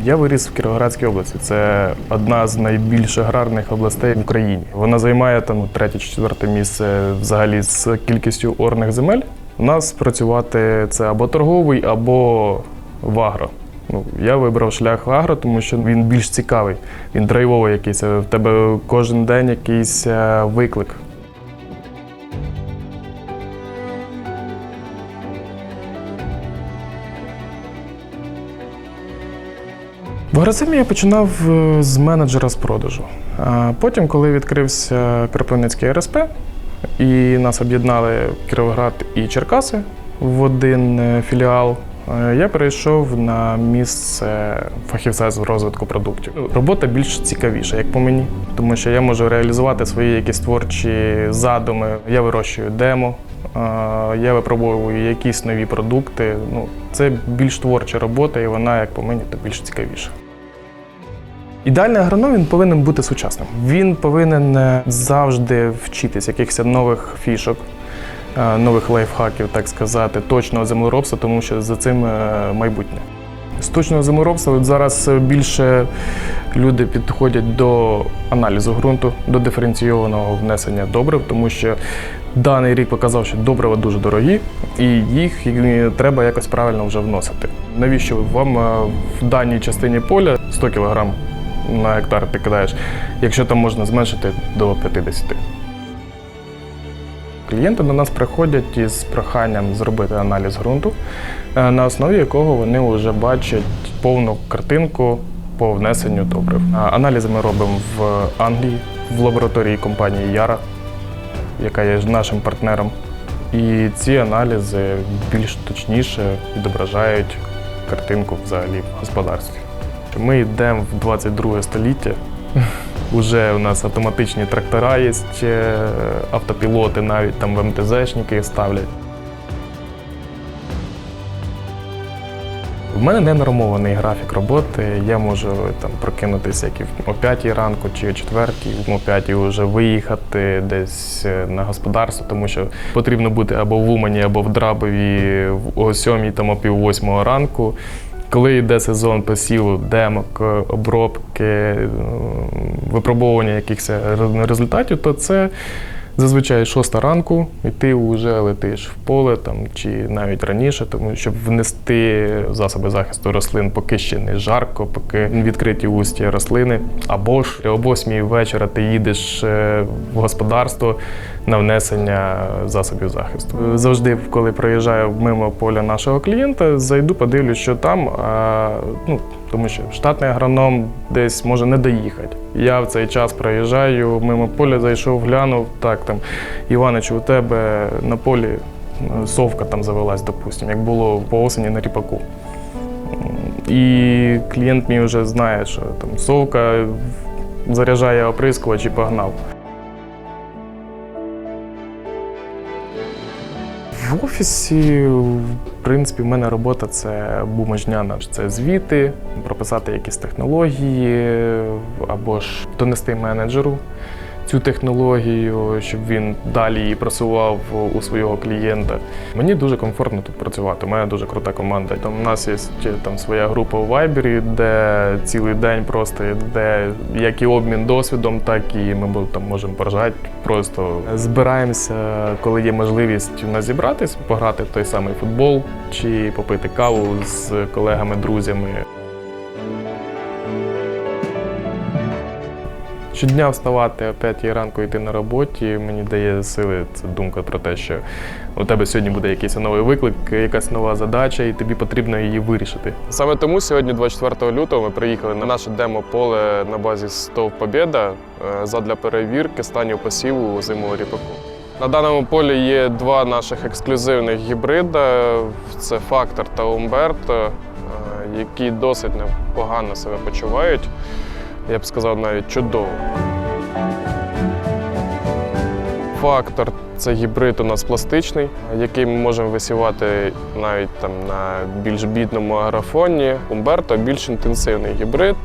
Я виріс в Кіровоградській області. Це одна з найбільш аграрних областей в Україні. Вона займає там третє-четверте місце взагалі з кількістю орних земель. У нас працювати це або торговий, або в агро. Ну, я вибрав шлях агро, тому що він більш цікавий, він драйвовий якийсь. В тебе кожен день якийсь е, виклик. В Агросемі я починав е, з менеджера з продажу. А потім, коли відкрився Кропивницький РСП, і нас об'єднали Кіровоград і Черкаси в один е, філіал, е, я перейшов на місце фахівця з розвитку продуктів. Робота більш цікавіша, як по мені, тому що я можу реалізувати свої якісь творчі задуми. Я вирощую демо, я випробовую якісь нові продукти. Ну, це більш творча робота, і вона, як по мені, то більш цікавіша. Ідеальний агроном він повинен бути сучасним. Він повинен е, завжди вчитись якихось нових фішок, е, нових лайфхаків, так сказати, точного землеробства, тому що за цим е, майбутнє. З точного землеробства зараз більше люди підходять до аналізу ґрунту, до диференційованого внесення добрив, тому що даний рік показав, що добрива дуже дорогі, і їх треба якось правильно вже вносити. Навіщо вам в даній частині поля 100 кг на гектар ти кидаєш, якщо там можна зменшити до 50. Клієнти до нас приходять із проханням зробити аналіз ґрунту, е, на основі якого вони вже бачать повну картинку по внесенню добрив. Аналізи ми робимо в Англії, в лабораторії компанії Яра, яка є нашим партнером. І ці аналізи більш точніше відображають картинку взагалі в господарстві. Ми йдемо в 22 століття. Уже у нас автоматичні трактора є, автопілоти навіть там в МТЗшники ставлять. В мене не нормований графік роботи. Я можу там прокинутися як і о 5 ранку чи о 4, о 5 вже виїхати десь е, на господарство, тому що потрібно бути або в Умані, або в Драбові о 7 там о пів восьмого ранку. Коли йде сезон посіву, демок, обробки, е, випробовування якихось результатів, то це зазвичай шоста ранку, і ти вже летиш в поле там, чи навіть раніше, тому щоб внести засоби захисту рослин, поки ще не жарко, поки відкриті устя рослини. Або ж о 8 вечора ти їдеш е, в господарство на внесення засобів захисту. Завжди, коли проїжджаю мимо поля нашого клієнта, зайду, подивлюсь, що там. А, ну, тому що штатний агроном десь може не доїхати. Я в цей час проїжджаю, мимо поля зайшов, глянув, так там, Іванич, у тебе на полі е, совка там завелась, допустимо, як було по осені на ріпаку. І клієнт мій вже знає, що там совка заряджає оприскувач і погнав. В офісі, принципі, в мене робота це бумажняна. Це звіти, прописати якісь технології, або ж донести менеджеру цю технологію, щоб він далі її просував у свого клієнта. Мені дуже комфортно тут працювати. У мене дуже крута команда. Там у нас є там своя група у Вайбері, де цілий день просто йде як і обмін досвідом, так і ми там можемо поржати. Просто збираємося, коли є можливість у нас зібратись, пограти в той самий футбол чи попити каву з колегами, друзями. Щодня вставати о 5 ранку йти на роботі мені дає сили це думка про те, що у тебе сьогодні буде якийсь новий виклик, якась нова задача, і тобі потрібно її вирішити. Саме тому сьогодні, 24 лютого, ми приїхали на наше демо-поле на базі Стов Побєда е, задля перевірки станів посіву зимового ріпаку. На даному полі є два наших ексклюзивних гібрида: це Фактор та Умберто, е, які досить непогано себе почувають я б сказав, навіть чудово. Фактор це гібрид у нас пластичний, який ми можемо висівати навіть там на більш бідному агрофоні. Умберто більш інтенсивний гібрид,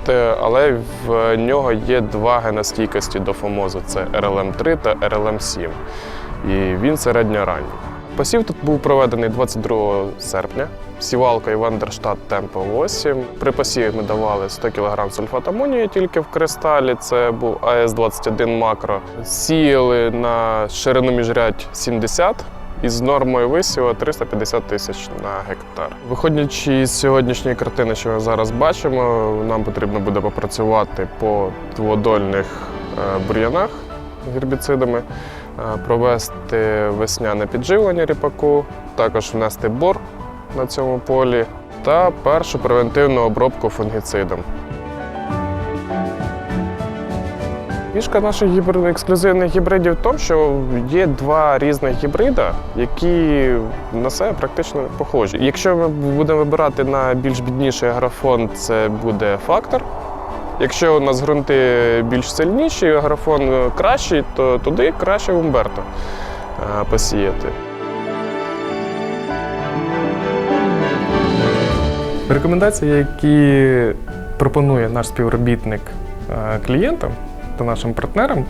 але в нього є два геностійкості до фомозу це RLM3 та RLM7. І він середньоранній. Посів тут був проведений 22 серпня. Сівалкою Вандерштат Темпо 8. При посіві ми давали 100 кг сульфат амонію тільки в кристалі. Це був АС-21 макро. Сіяли на ширину міжрядь 70 із нормою висіву 350 тисяч на гектар. Виходячи з сьогоднішньої картини, що ми зараз бачимо, нам потрібно буде попрацювати по дводольних е, бур'янах гербіцидами, провести весняне підживлення ріпаку, також внести бор на цьому полі та першу превентивну обробку фунгіцидом. Фішка наших гібрид, ексклюзивних гібридів в тому, що є два різних гібрида, які на себе практично похожі. Якщо ми будемо вибирати на більш бідніший аграфон, це буде фактор. Якщо у нас ґрунти більш сильніші, аграфон е, кращий, то туди краще Умберто е, посіяти. Рекомендації, які пропонує наш співробітник е, клієнтам та нашим партнерам,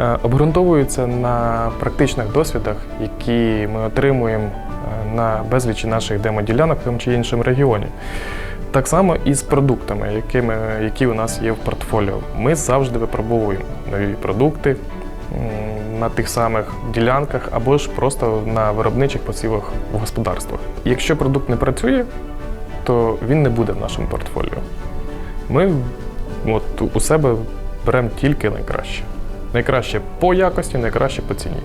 е, обґрунтовуються на практичних досвідах, які ми отримуємо на безлічі наших демоділянок в тому чи іншому регіоні. Так само і з продуктами, якими, які у нас є в портфоліо. Ми завжди випробовуємо нові продукти на тих самих ділянках або ж просто на виробничих посівах в господарствах. Якщо продукт не працює, то він не буде в нашому портфоліо. Ми от, у себе беремо тільки найкраще. Найкраще по якості, найкраще по ціні.